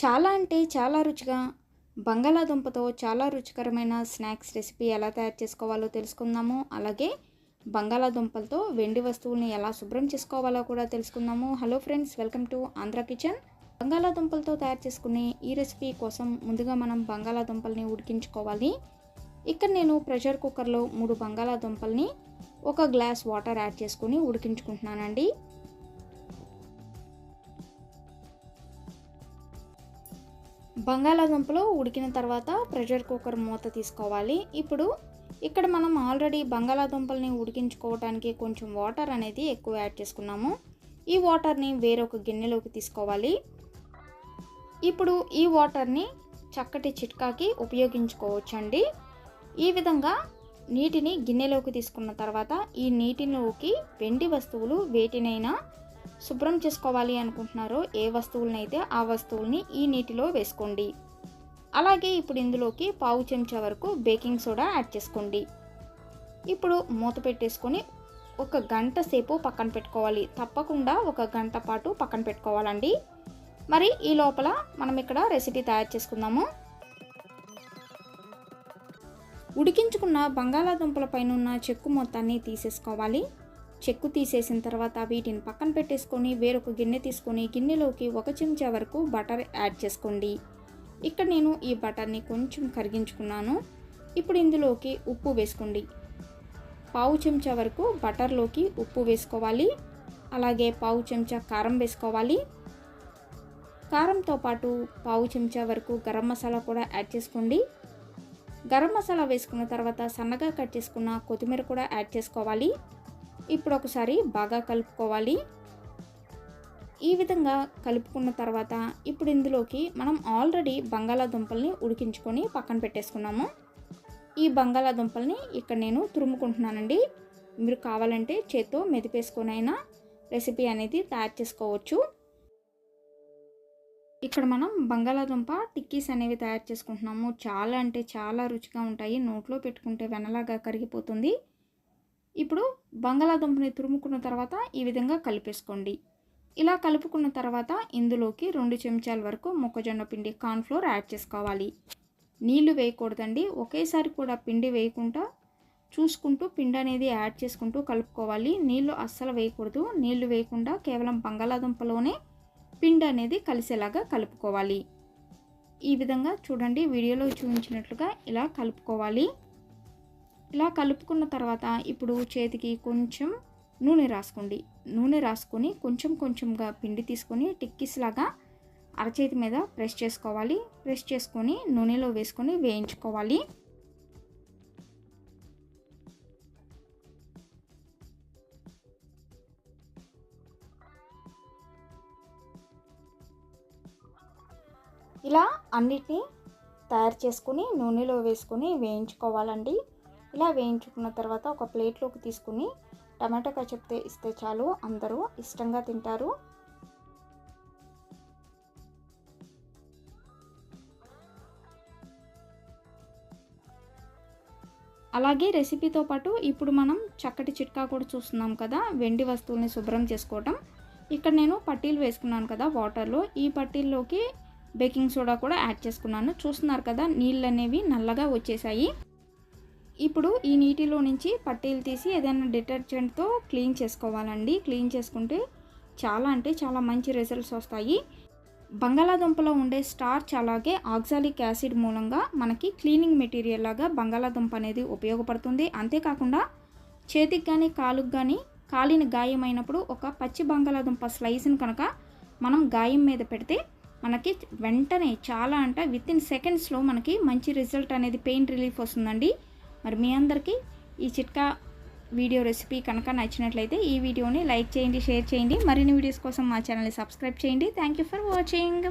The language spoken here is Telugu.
చాలా అంటే చాలా రుచిగా బంగాళాదుంపతో చాలా రుచికరమైన స్నాక్స్ రెసిపీ ఎలా తయారు చేసుకోవాలో తెలుసుకుందాము. అలాగే బంగాళాదుంపలతో వెండి వస్తువుల్ని ఎలా శుభ్రం చేసుకోవాలో కూడా తెలుసుకుందాము. Hello friends welcome to Andhra kitchen. బంగాళాదుంపలతో తయారు చేసుకునే ఈ రెసిపీ కోసం ముందుగా మనం బంగాళాదుంపల్ని ఉడికించుకోవాలి. ఇక్కడ నేను ప్రెషర్ కుక్కర్లో మూడు బంగాళాదుంపల్ని ఒక గ్లాస్ వాటర్ యాడ్ చేసుకుని ఉడికించుకుంటున్నానండి. బంగాళాదుంపలు ఉడికిన తర్వాత ప్రెషర్ కుక్కర్ మూత తీసుకోవాలి. ఇప్పుడు ఇక్కడ మనం ఆల్రెడీ బంగాళాదుంపల్ని ఉడికించుకోవడానికి కొంచెం వాటర్ అనేది ఎక్కువ యాడ్ చేసుకున్నాము. ఈ వాటర్ని వేరొక గిన్నెలోకి తీసుకోవాలి. ఇప్పుడు ఈ వాటర్ని చక్కటి చిట్కాకి ఉపయోగించుకోవచ్చండి. ఈ విధంగా నీటిని గిన్నెలోకి తీసుకున్న తర్వాత ఈ నీటిలోకి వెండి వస్తువులు వేటినైనా శుభ్రం చేసుకోవాలి అనుకుంటున్నారో ఏ వస్తువులనైతే ఆ వస్తువుల్ని ఈ నీటిలో వేసుకోండి. అలాగే ఇప్పుడు ఇందులోకి పావు చెంచా వరకు బేకింగ్ సోడా యాడ్ చేసుకోండి. ఇప్పుడు మూత పెట్టేసుకొని ఒక గంట సేపు పక్కన పెట్టుకోవాలి. తప్పకుండా ఒక గంట పాటు పక్కన పెట్టుకోవాలండి. మరి ఈ లోపల మనం ఇక్కడ రెసిపీ తయారు చేసుకుందాము. ఉడికించుకున్న బంగాళాదుంపల పైన ఉన్న చెక్కు మొత్తాన్ని తీసేసుకోవాలి. చెక్కు తీసేసిన తర్వాత వీటిని పక్కన పెట్టేసుకొని వేరొక గిన్నె తీసుకొని గిన్నెలోకి ఒక చెంచా వరకు బటర్ యాడ్ చేసుకోండి. ఇక్కడ నేను ఈ బటర్ని కొంచెం కరిగించుకున్నాను. ఇప్పుడు ఇందులోకి ఉప్పు వేసుకోండి. పావు చెంచా వరకు బటర్లోకి ఉప్పు వేసుకోవాలి. అలాగే పావు చెంచా కారం వేసుకోవాలి. కారంతో పాటు పావు చెంచా వరకు గరం మసాలా కూడా యాడ్ చేసుకోండి. గరం మసాలా వేసుకున్న తర్వాత సన్నగా కట్ చేసుకున్న కొత్తిమీర కూడా యాడ్ చేసుకోవాలి. ఇప్పుడు ఒకసారి బాగా కలుపుకోవాలి. ఈ విధంగా కలుపుకున్న తర్వాత ఇప్పుడు ఇందులోకి మనం ఆల్రెడీ బంగాళాదుంపల్ని ఉడికించుకొని పక్కన పెట్టేసుకున్నాము. ఈ బంగాళాదుంపల్ని ఇక్కడ నేను తురుముకుంటున్నానండి. మీరు కావాలంటే చేత్తో మెదిపేసుకొనైనా రెసిపీ అనేది తయారు చేసుకోవచ్చు. ఇక్కడ మనం బంగాళాదుంప టిక్కీస్ అనేవి తయారు చేసుకుంటున్నాము. చాలా అంటే చాలా రుచిగా ఉంటాయి. నోట్లో పెట్టుకుంటే వెనలాగా కరిగిపోతుంది. ఇప్పుడు బంగాళాదుంపని తురుముకున్న తర్వాత ఈ విధంగా కలిపేసుకోండి. ఇలా కలుపుకున్న తర్వాత ఇందులోకి రెండు చెంచాల వరకు మొక్కజొన్న పిండి కార్న్ఫ్లోర్ యాడ్ చేసుకోవాలి. నీళ్ళు వేయకూడదండి. ఒకేసారి కూడా పిండి వేయకుండా చూసుకుంటూ పిండి అనేది యాడ్ చేసుకుంటూ కలుపుకోవాలి. నీళ్ళు అస్సలు వేయకూడదు. నీళ్ళు వేయకుండా కేవలం బంగాళాదుంపలోనే పిండి అనేది కలిసేలాగా కలుపుకోవాలి. ఈ విధంగా చూడండి. వీడియోలో చూపించినట్లుగా ఇలా కలుపుకోవాలి. ఇలా కలుపుకున్న తర్వాత ఇప్పుడు చేతికి కొంచెం నూనె రాసుకోండి. నూనె రాసుకొని కొంచెం కొంచెంగా పిండి తీసుకొని టిక్కిస్ లాగా అరచేతి మీద ప్రెస్ చేసుకోవాలి. ప్రెస్ చేసుకొని నూనెలో వేసుకొని వేయించుకోవాలి. ఇలా అన్నిటినీ తయారు చేసుకుని నూనెలో వేసుకొని వేయించుకోవాలండి. ఇలా వేయించుకున్న తర్వాత ఒక ప్లేట్లోకి తీసుకుని టమాటా కచప్తే ఇస్తే చాలు. అందరూ ఇష్టంగా తింటారు. అలాగే రెసిపీతో పాటు ఇప్పుడు మనం చక్కటి చిట్కా కూడా చూస్తున్నాం కదా వెండి వస్తువుల్ని శుభ్రం చేసుకోవటం. ఇక్కడ నేను పట్టీలు వేసుకున్నాను కదా వాటర్లో. ఈ పట్టీల్లోకి బేకింగ్ సోడా కూడా యాడ్ చేసుకున్నాను. చూస్తున్నారు కదా నీళ్ళు అనేవి నల్లగా వచ్చేసాయి. ఇప్పుడు ఈ నీటిలో నుంచి పట్టీలు తీసి ఏదైనా డిటర్జెంట్తో క్లీన్ చేసుకోవాలండి. క్లీన్ చేసుకుంటే చాలా అంటే చాలా మంచి రిజల్ట్స్ వస్తాయి. బంగాళాదుంపలో ఉండే స్టార్చ్ అలాగే ఆక్సాలిక్ యాసిడ్ మూలంగా మనకి క్లీనింగ్ మెటీరియల్ లాగా బంగాళాదుంప అనేది ఉపయోగపడుతుంది. అంతేకాకుండా చేతికి కానీ కాలుకి కానీ కాలిన గాయమైనప్పుడు ఒక పచ్చి బంగాళాదుంప స్లైస్ని కనుక మనం గాయం మీద పెడితే మనకి వెంటనే చాలా అంటే విత్ ఇన్ సెకండ్స్లో మనకి మంచి రిజల్ట్ అనేది పెయిన్ రిలీఫ్ వస్తుందండి. మరి మీ అందరికీ ఈ చిట్కా వీడియో రెసిపీ కనుక నచ్చినట్లయితే ఈ వీడియోని లైక్ చేయండి షేర్ చేయండి. మరిన్ని వీడియోస్ కోసం మా ఛానల్ని సబ్స్క్రైబ్ చేయండి. Thank you for watching